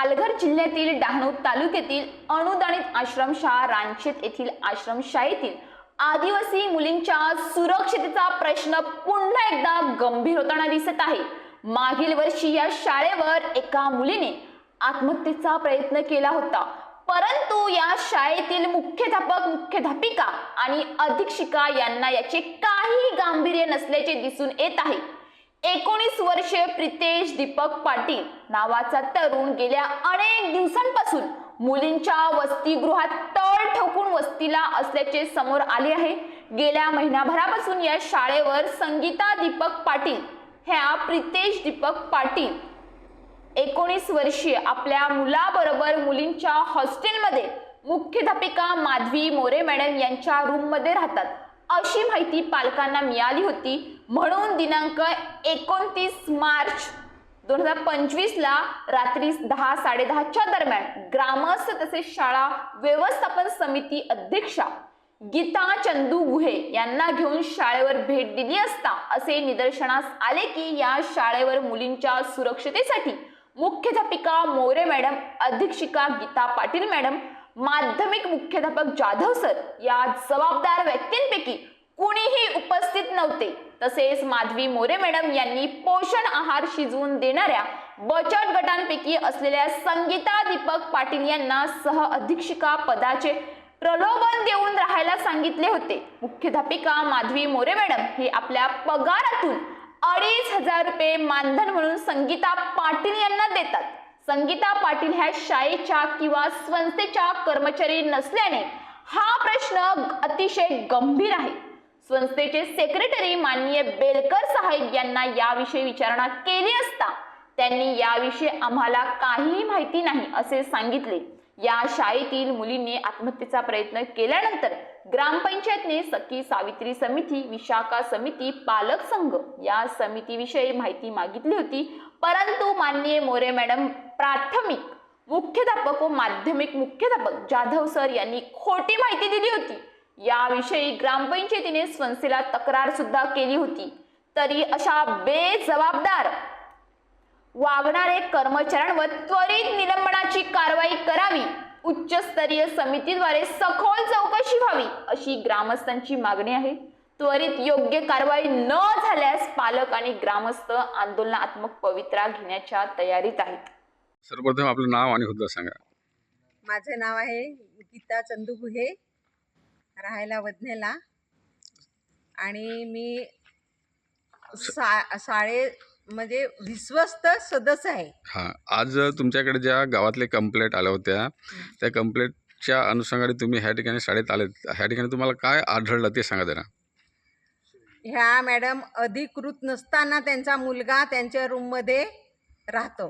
पालघर जिल्ह्यातील डहाणू तालुक्यातील अनुदानित आश्रमशाळा रांचेत येथील आश्रमशाळेतील आदिवासी मुलींच्या सुरक्षितेचा प्रश्न पुन्हा एकदा गंभीर होताना दिसत आहे. मागील वर्षी या शाळेवर एका मुलीने आत्महत्येचा प्रयत्न केला होता. परंतु या शाळेतील मुख्याध्यापक मुख्याध्यापिका आणि अधीक्षिका यांना याचे काहीही गांभीर्य नसल्याचे दिसून येत आहे. एकोणीस वर्षे प्रितेश दीपक पाटील नावाचा तरुण गेल्या अनेक दिवसांपासून मुलींच्या वसतिगृहात तळ ठोकून वस्तीला असल्याचे समोर आले आहे. गेल्या महिनाभरापासून या शाळेवर संगीता दीपक पाटील ह्या प्रितेश दीपक पाटील एकोणीस वर्षीय आपल्या मुलाबरोबर मुलींच्या हॉस्टेलमध्ये मुख्याध्यापिका माधवी मोरे मॅडम यांच्या रूममध्ये राहतात. अशी माहिती पालकांना मिळाली होती. म्हणून दिनांक एकोणतीस मार्च दोन हजार पंचवीसला रात्री दहा साडेदहाच्या दरम्यान ग्रामस्थ तसेच शाळा व्यवस्थापन समिती अध्यक्षा गीता चंदू गुहे यांना घेऊन शाळेवर भेट दिली असता असे निदर्शनास आले की या शाळेवर मुलींच्या सुरक्षतेसाठी मुख्याध्यापिका मोरे मॅडम अधीक्षिका गीता पाटील मॅडम माध्यमिक मुख्याध्यापक जाधव सर या जबाबदार व्यक्तींपैकी कुणीही उपस्थित नव्हते. तसेच माधवी मोरे मॅडम यांनी पोषण आहार शिजवून देणाऱ्या बचत गटांपैकी असलेल्या संगीता दीपक पाटील यांना सह अधीक्षिका पदाचे प्रलोभन देऊन राहायला सांगितले होते. मुख्याध्यापिका माधवी मोरे मॅडम हे आपल्या पगारातून अडीच हजार रुपये मानधन म्हणून संगीता पाटील यांना देतात. संगीता पाटील ह्या शाळेच्या किंवा संस्थेच्या कर्मचारी नसल्याने हा प्रश्न अतिशय गंभीर आहे. संस्थेचे सेक्रेटरी माननीय बेलकर साहेब यांना याविषयी विचारणा केली असता त्यांनी याविषयी आम्हाला काहीही माहिती नाही असे सांगितले. या शाळेतील मुलींनी आत्महत्येचा प्रयत्न केल्यानंतर ग्रामपंचायतने सखी सावित्री समिती विशाखा समिती पालक संघ या समितीविषयी माहिती मागितली होती. परंतु माननीय मोरे मॅडम प्राथमिक मुख्याध्यापक व माध्यमिक मुख्याध्यापक जाधव सर यांनी खोटी माहिती दिली होती. याविषयी ग्रामपंचायतीने संस्थेला तक्रार सुद्धा केली होती. तरी अशा बेजबाबदार वागणारे कर्मचाऱ्यांवर त्वरित निलंबनाची कारवाई करावी. उच्चस्तरीय समितीद्वारे सखोल चौकशी व्हावी अशी ग्रामस्थांची मागणी आहे. त्वरित योग्य कारवाई न झाल्यास पालक आणि ग्रामस्थ आंदोलनात्मक पवित्रा घेण्याच्या तयारीत आहेत. सर्वप्रथम आपलं नाव आणि हुद्दा सांगा. माझे नाव आहे गीता चंदू गुहे राहायला वदनेला. आणि मी सा शाळेमध्ये विश्वस्त सदस्य आहे. हां आज तुमच्याकडे ज्या गावातले कंप्लेंट आल्या होत्या त्या कंप्लेंटच्या अनुषंगाने तुम्ही ह्या ठिकाणी शाळेत आले ह्या ठिकाणी तुम्हाला काय आढळलं ते सांगा जरा. ह्या मॅडम अधिकृत नसताना त्यांचा मुलगा त्यांच्या रूममध्ये राहतो.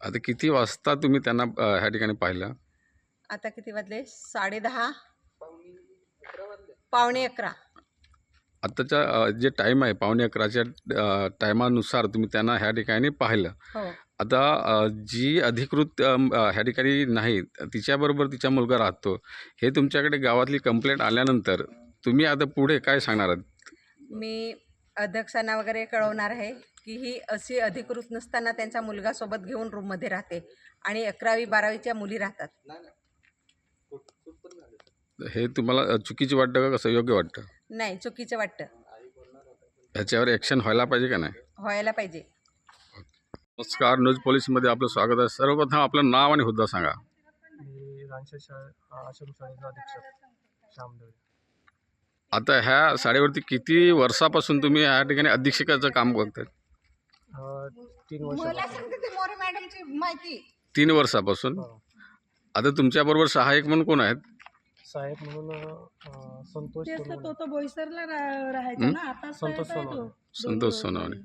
आता किती वाजता तुम्ही त्यांना अ, ह्या ठिकाणी पाहिलं? आता किती वाजले? साडेदहा पावणे अकरा. आत्ताच्या अ, जे टाईम आहे पावणे अकराच्या टायमानुसार तुम्ही त्यांना ह्या ठिकाणी पाहिलं. हो. आता अ, जी अधिकृत अ, ह्या ठिकाणी नाही तिच्याबरोबर तिचा मुलगा राहतो. हे तुमच्याकडे गावातली कंप्लेंट आल्यानंतर तुम्ही आता पुढे काय सांगणार आहात? मी अध्यक्षांना वगैरे कळवणार आहे. की ही अशी अधिकृत नसताना त्यांचा मुलगा सोबत घेऊन रूममध्ये राहते. आणि अकरावी बारावीच्या मुली राहतात. हे तुम्हाला चुकीचं वाटतं का? कसं योग्य वाटतं? नाही चुकीचं वाटतं. ह्याच्यावर ॲक्शन व्हायला पाहिजे का नाही? व्हायला पाहिजे. नमस्कार न्यूज पोलीसमध्ये आपलं स्वागत आहे. सर्वप्रथम आपलं नाव आणि हुद्दा सांगा. मी शाळे अधीक्षक आता ह्या शाळेवरती किती वर्षापासून तुम्ही ह्या ठिकाणी अधीक्षकाचं काम बघताय? अ, तीन वर्षापासून मोरे मॅडमची माहिती तीन वर्षापासून हो. आता तुमच्याबरोबर सहाय्यक म्हणून कोण आहेत साहेब म्हणून अ, संतोष तेच तर सोनवणे. तो तर बोईसरला रा- राहायचा हं? ना आता संतोष साहेब आहे तो. सोनवणे. संतोष सोनवणे.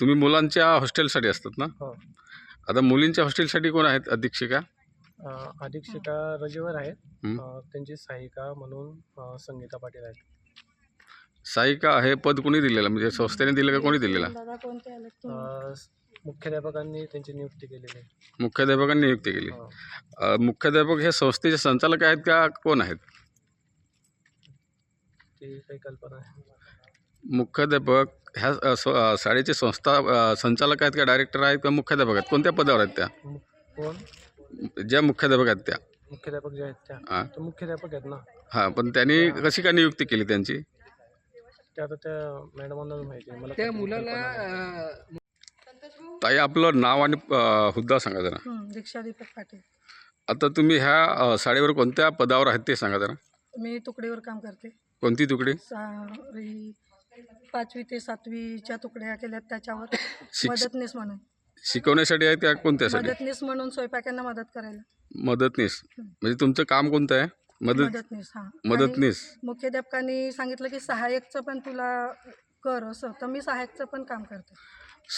तुम्ही मुलांच्या हॉस्टेलसाठी असतात ना हो. आता मुलींच्या हॉस्टेलसाठी कोण आहेत अधीक्षिका अ, अधीक्षिका रजेवर आहेत हं. अ, त्यांची सहायिका म्हणून अ, संगीता पाटील आहेत सहायिका हे पद कोणी दिलेलं? म्हणजे संस्थेने दिलं का कोणी दिलेलं? दादा कोणते आले तुम्ही? अ, स- मुख्याध्यापकांनी त्यांची नियुक्ती केलेली आहे. मुख्याध्यापकांनी नियुक्ती केली. हो. अ, मुख्याध्यापक हे संस्थेचे संचालक आहेत का कोण आहेत? ती काही कल्पना आहे. मुख्याध्यापक ह्या अ, स- अ, शाळेचे संस्था अ, संचालक आहेत का डायरेक्टर आहेत का मुख्याध्यापक आहेत? कोणत्या पदावर आहेत त्या? मु- कोण? ज्या मुख्याध्यापक आहेत त्या. मुख्याध्यापक जे आहेत त्या. हां. ते मुख्याध्यापक आहेत ना? हां पण त्यांनी कशी काय नियुक्ती केली त्यांची? ते आता त्या मॅडमांना माहिती आहे. मला त्या मुलाला कल्पना नाही. अं, ताई आपलं नाव आणि अ, हुद्दा सांगा जरा. हं, दीक्षा दीपक पाटील. आता तुम्ही ह्या अ, शाळेवर कोणत्या पदावर आहेत ते सांगा जरा. मी तुकडीवर काम करते. कोणती तुकडी? सारी पाचवी ते सातवीच्या तुकड्या केल्यात त्याच्यावर. शिक्ष मदतनीस म्हणून. शिकवण्यासाठी आहे त्या कोणत्यासाठी? मदतनीस म्हणून स्वयंपाकांना मदत करायला. मदतनीस. म्हणजे तुमचं काम कोणतं आहे? मदत मदतनीस हां. मदतनीस. मुख्याध्यापकांनी सांगितलं की सहाय्यकचं पण तुला कर असं. तर मी सहाय्यकचं पण काम करते.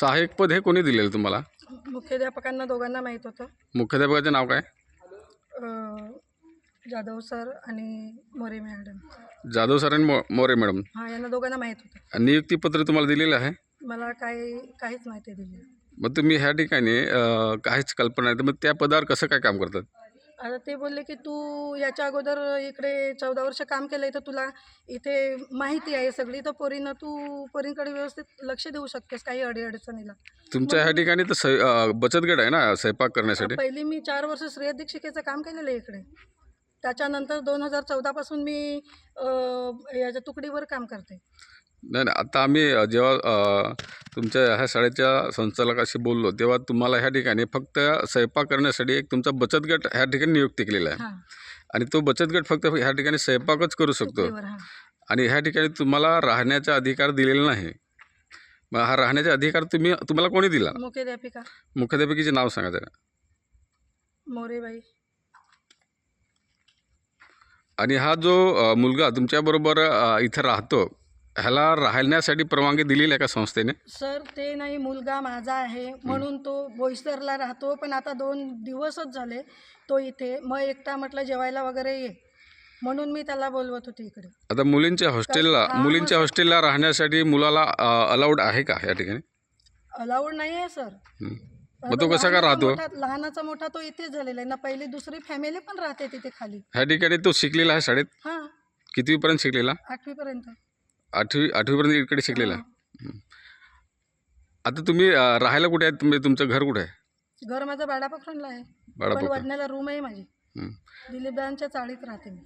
सहाय्यक पद हे कोणी दिलेलं तुम्हाला? मुख्याध्यापकांना दोघांना माहीत होतं. मुख्याध्यापकाचे नाव काय? अं, जाधव सर आणि मोरे मॅडम. जाधव सर आणि मो मोरे मॅडम. हां यांना दोघांना माहीत होतं. नियुक्तीपत्र तुम्हाला दिलेलं आहे? मला काही काहीच माहिती दिली मग तुम्ही ह्या ठिकाणी अ, काहीच कल्पना नाही. तर मग त्या पदावर कसं काय काम करतात? आता ते बोलले की तू याच्या अगोदर इकडे चौदा वर्ष काम केलंय तर तुला इथे माहिती आहे सगळी. तर पोरीनं तू पोरींकडे व्यवस्थित लक्ष देऊ शकतेस काही अडीअडचणीला. तुमच्या ह्या ठिकाणी तर सै अ, बचत गट आहे ना स्वयंपाक करण्यासाठी? पहिली मी चार वर्ष श्रेयदिक शिकेचं काम केलेलं आहे इकडे. त्याच्यानंतर दोन हजार चौदापासून मी अं, याच्या तुकडीवर काम करते. नाही नाही आता आम्ही जेव्हा तुमच्या ह्या शाळेच्या संचालकाशी बोललो तेव्हा तुम्हाला ह्या ठिकाणी फक्त स्वयंपाक करण्यासाठी एक तुमचा बचत गट ह्या ठिकाणी नियुक्ती केलेला आहे. आणि तो बचत गट फक्त ह्या ठिकाणी स्वयंपाकच करू शकतो. आणि ह्या ठिकाणी तुम्हाला राहण्याचा अधिकार दिलेला नाही. मग हा राहण्याचा अधिकार तुम्ही तुम्हाला कोणी दिला? मुख्याध्यापिका. मुख्याध्यापकीचे नाव सांगा जरा. मोरेबाई. आणि हा जो मुलगा तुमच्याबरोबर इथं राहतो ह्याला राहण्यासाठी परवानगी दिलेली आहे का संस्थेने? सर ते नाही मुलगा माझा आहे. म्हणून तो बोईसरला राहतो. पण आता दोन दिवसच झाले तो इथे. मग एकटा म्हटलं जेवायला वगैरे ये. म्हणून मी त्याला बोलवत होती इकडे. आता मुलींच्या हॉस्टेलला हा, मुलींच्या हॉस्टेलला राहण्यासाठी मुलाला अलाउड आहे का या ठिकाणी? अलाउड नाही आहे सर. हं. मग तो कसा का लहानाचा राहतो? मोठा- लहानाचा मोठा तो इथेच झालेला आहे ना. पहिली दुसरी फॅमिली पण राहते तिथे खाली. ह्या ठिकाणी तो शिकलेला आहे शाळेत? हां. कितवीपर्यंत शिकलेला? आठवीपर्यंत. आठवी आठवीपर्यंत इकडे शिकलेला? आता तुम्ही अ, राहायला कुठे आहेत? तुम्ही तुमचं घर कुठे आहे? घर माझं बाडापखरणला आहे. पण बाळापूर वडण्याला रूम आहे माझी. दिलीपदांच्या चाळीत राहते मी.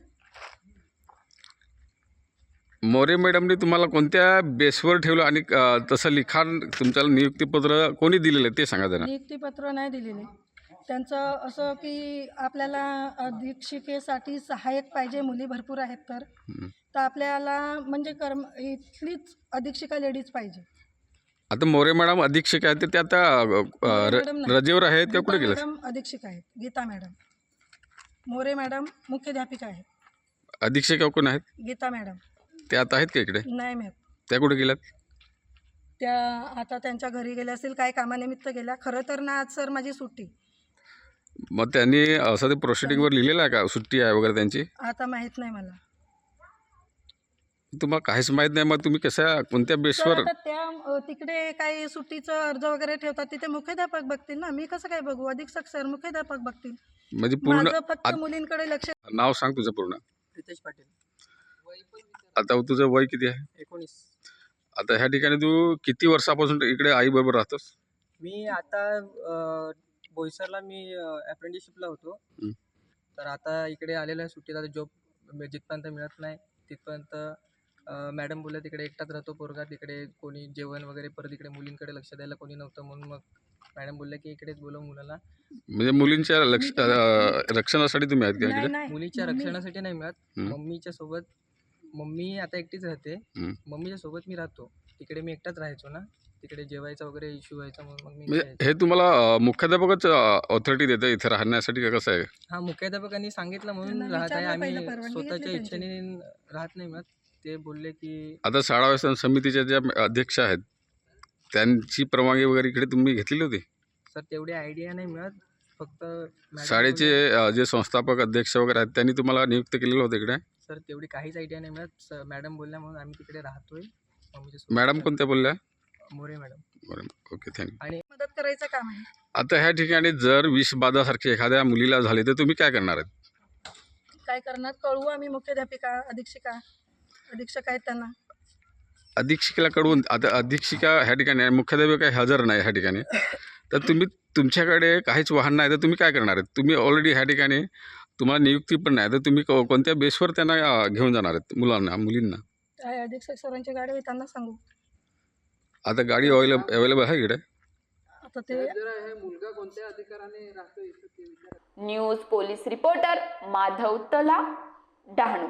मोरे मॅडमने तुम्हाला कोणत्या बेसवर ठेवलं आणि अ, तसं लिखाण तुमच्याला नियुक्तीपत्र कोणी दिलेलं आहे? ते सांगा जरा. नियुक्तीपत्र नाही दिलेले. त्यांचं असं की आपल्याला अधीक्षिकेसाठी सहाय्यक पाहिजे मुली भरपूर आहेत तर. हं. तर आपल्याला म्हणजे कर्म इथलीच अधीक्षिका लेडीज पाहिजे. आता मोरे मॅडम अधीक्षक आहेत ते आता अ, अ, र- मॅडम नाही. रजेवर आहेत का गीता कुठे गेलं मॅडम अधीक्षिका आहेत. गीता मॅडम. मोरे मॅडम मुख्याध्यापिका आहेत. अधीक्षक कोण आहेत? गीता मॅडम. ते आता आहेत का इकडे? नाही मॅम. त्या कुठे गेल्यात? त्या आता त्यांच्या घरी गेल्या असतील काय कामानिमित्त गेल्या. खरं तर ना आज सर माझी सुट्टी. मग त्यांनी असं ते प्रोसिडिंगवर लिहिलेलं आहे का? सुट्टी आहे वगैरे त्यांची? आता माहीत नाही मला. तुम्हाला काहीच माहीत नाही मग तुम्ही कशा कोणत्या बेसवर आता त्या अ, तिकडे काही सुट्टीचं अर्ज वगैरे ठेवतात तिथे मुख्याध्यापक बघतील ना? मी कसं काय बघू? अधीक्षक सर मुख्याध्यापक बघतील. म्हणजे पूर्ण माझं फक्त आत- मुलींकडे लक्ष नाव सांग तुझं पूर्ण. प्रितेश पाटील. आता तुझं वय किती आहे? एकोणीस. आता ह्या ठिकाणी तू किती वर्षापासून इकडे आई बरोबर राहतोस? मी आता अ, बोईसरला मी अप्रेंटिसशिपला होतो. हं. तर आता इकडे आलेलो आहे सुट्टीत. आता जॉब जिथपर्यंत मिळत नाही. तिथपर्यंत मॅडम बोलल्या तिकडे एकटाच राहतो पोरगा तिकडे कोणी जेवण वगैरे परत इकडे मुलींकडे लक्ष द्यायला कोणी नव्हतं. म्हणून मग मॅडम बोलल्या की इकडेच बोलव मुलाला. म्हणजे मुलींच्या लक्ष अं, रक्षणासाठी तुम्ही आहेत का नाही इकडे? नाही. मुलीच्या मम्मी- रक्षणासाठी नाही मिळत. मम्मीच्या सोबत मम्मी आता एकटीच राहते. मम्मीच्या सोबत मी राहतो. तिकडे मी एकटाच राहायचो ना. तिकडे जेवायचा वगैरे इश्यू व्हायचा म्हणून मग मी म्हणजे हे तुम्हाला अं, मुख्याध्यापकच ऑथॉरिटी देतं इथं राहण्यासाठी का कसं आहे? हा मुख्याध्यापकांनी सांगितलं म्हणून त्यांना राहत आहे. विचारलं आम्ही पहिलं, परवानगी स्वतःच्या त्यांची. इच्छेने राहत नाही मग ते बोलले की आता शाळा व्यवस्थापन समितीच्या ज्या अध्यक्ष आहेत त्यांची परवानगी वगैरे इकडे तुम्ही घेतलेली होती? सर तेवढी आयडिया नाही मिळत. फक्त मॅडम शाळेचे अं, जे संस्थापक अध्यक्ष वगैरे आहेत त्यांनी तुम्हाला नियुक्त केलेलं होतं इकडे? सर तेवढी काहीच आयडिया नाही मिळत. सर मॅडम बोलल्या म्हणून आम्ही तिकडे राहतोय. मम्मीच्या सोबत. मॅडम कोणत्या बोलल्या? मोरे मॅडम. बरं ओके थँक्यू मदत करायचं काम आहे. आता ह्या ठिकाणी जर विषबाधासारखी एखाद्या मुलीला झाली तर तुम्ही काय करणार आहेत? काय करणार? कळवू आम्ही मुख्याध्यापिका अधीक्षिका. अधीक्षक आहेत त्यांना. अधीक्षिकेला कळवून आता अधीक्षिका ह्या ठिकाणी आहे मुख्याध्यापक काही हजर नाही ह्या ठिकाणी. तर तुम्ही तुमच्याकडे काहीच वाहन नाही तर तुम्ही काय करणार आहेत? तुम्ही ऑलरेडी ह्या ठिकाणी तुम्हाला नियुक्ती पण नाही तर तुम्ही को- कोणत्या बेसवर त्यांना अं, घेऊन जाणार आहेत मुलांना मुलींना? काय अधीक्षक सरांची गाडी आहे त्यांना सांगू. आता गाडी अवेलेबल अवेलेबल आहे इकडे? आता ते न्यूज पोलीस रिपोर्टर माधव तला डहाणू.